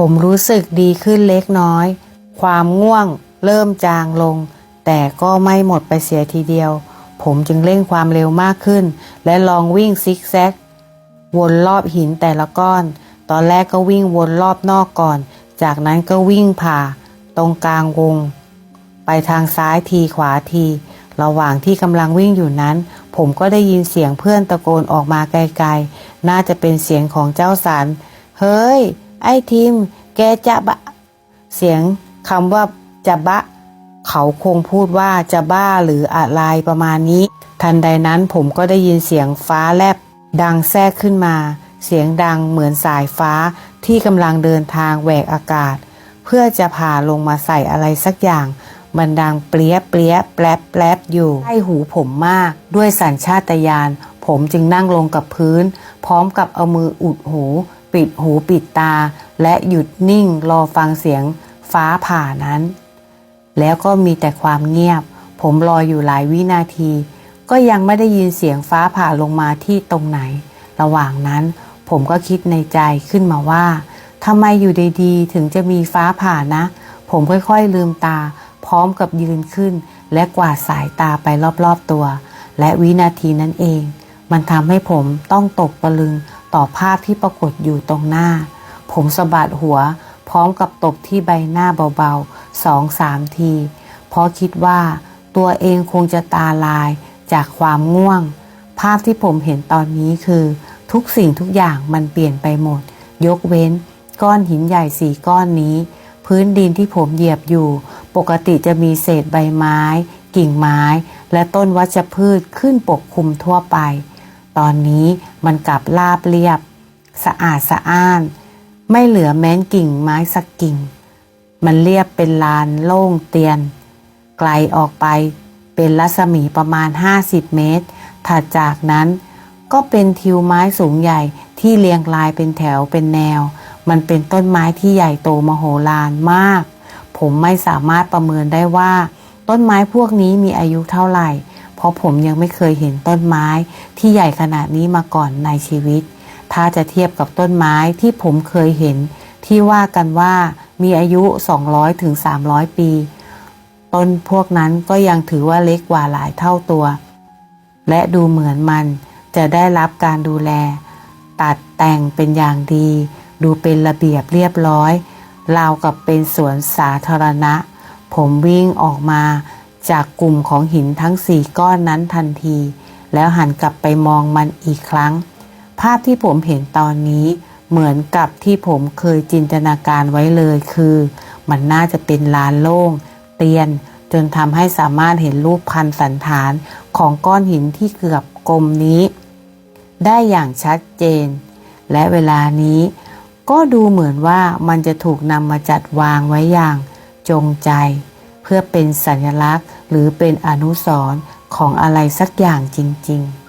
ผมรู้สึกดีขึ้นเล็กน้อย ความง่วงเริ่มจางลง แต่ก็ไม่หมดไปเสียทีเดียว ผมจึงเร่งความเร็วมากขึ้น และลองวิ่งซิกแซก วนรอบหินแต่ละก้อน ตอนแรกก็วิ่งวนรอบนอกก่อน จากนั้นก็วิ่งผ่า ตรงกลางวง ไปทางซ้ายทีขวาที ระหว่างที่กำลังวิ่งอยู่นั้น ผมก็ได้ยินเสียงเพื่อนตะโกนออกมาไกลๆ น่าจะเป็นเสียงของเจ้าสัน เฮ้ย ไอ้ทิมแกจะบะ เสียงคำว่าจะบะ เขาคงพูดว่าจะบ้าหรืออะไรประมาณนี้ ทันใดนั้นผมก็ได้ยินเสียงฟ้าแลบ ดังแทรกขึ้นมา เสียงดังเหมือนสายฟ้าที่กำลังเดินทางแหวกอากาศ เพื่อจะผ่าลงมาใส่อะไรสักอย่างมันดังเปรี้ยเปรี้ยแปลบแปลบอยู่ใกล้หูผมมาก ด้วยสัญชาตญาณผมจึงนั่งลงกับพื้น พร้อมกับเอามืออุดหู ปิดหูปิดตา และหยุดนิ่งรอฟังเสียงฟ้าผ่านั้น แล้วก็มีแต่ความเงียบ ผมรออยู่หลายวินาที ก็ยังไม่ได้ยินเสียงฟ้าผ่าลงมาที่ตรงไหน ระหว่างนั้นผมก็คิดในใจขึ้นมาว่าทำไมอยู่ดีๆถึงจะมีฟ้าผ่านะ ผมค่อยๆลืมตา พร้อมกับยืนขึ้น และกวาดสายตาไปรอบๆตัว และวินาทีนั้นเอง มันทำให้ผมต้องตกตะลึง ต่อภาพที่ปรากฏอยู่ตรงหน้า ผมสะบัดหัว พร้อมกับตบที่ใบหน้าเบาๆสองสามที เพราะคิดว่าตัวเองคงจะตาลายจากความง่วง ภาพที่ผมเห็นตอนนี้คือ ทุกสิ่งทุกอย่างมันเปลี่ยนไปหมด ยกเว้น ก้อนหินใหญ่สี่ก้อนนี้ พื้นดินที่ผมเหยียบอยู่ ปกติจะมีเศษใบไม้ กิ่งไม้ และต้นวัชพืชขึ้นปกคลุมทั่วไป ตอนนี้มันกลับราบเรียบ สะอาดสะอ้าน ไม่เหลือแม้นกิ่งไม้สักกิ่ง มันเรียบเป็นลานโล่งเตียน ไกลออกไปเป็นรัศมีประมาณ 50 เมตร ถัดจากนั้นก็เป็นทิวไม้สูงใหญ่ที่เรียงรายเป็นแถวเป็นแนว มันเป็นต้นไม้ที่ใหญ่โตมโหฬารมาก ผมไม่สามารถประเมินได้ว่า ต้นไม้พวกนี้มีอายุเท่าไหร่ ราะผมยังไม่เคยเห็นต้นไม้ที่ใหญ่ขนาดนี้มาก่อนในชีวิต ถ้าจะเทียบกับต้นไม้ที่ผมเคยเห็น ที่ว่ากันว่ามีอายุ 200ถึง300ปี ต้นพวกนั้นก็ยังถือว่าเล็กกว่าหลายเท่าตัว และดูเหมือนมันจะได้รับการดูแล ตัดแต่งเป็นอย่างดี ดูเป็นระเบียบเรียบร้อยราวกับเป็นสวนสาธารณะ ผมวิ่งออกมา จากกลุ่มของหินทั้งสี่ก้อนนั้นทันที แล้วหันกลับไปมองมันอีกครั้ง ภาพที่ผมเห็นตอนนี้เหมือนกับที่ผมเคยจินตนาการไว้เลยคือ มันน่าจะเป็นลานโล่ง เตียน จนทำให้สามารถเห็นรูปพันสันฐานของก้อนหินที่เกือบกลมนี้ ได้อย่างชัดเจน และเวลานี้ ก็ดูเหมือนว่ามันจะถูกนำมาจัดวางไว้อย่างจงใจ เพื่อเป็นสัญลักษณ์ หรือเป็นอนุสรณ์ของอะไรสักอย่างจริง ๆ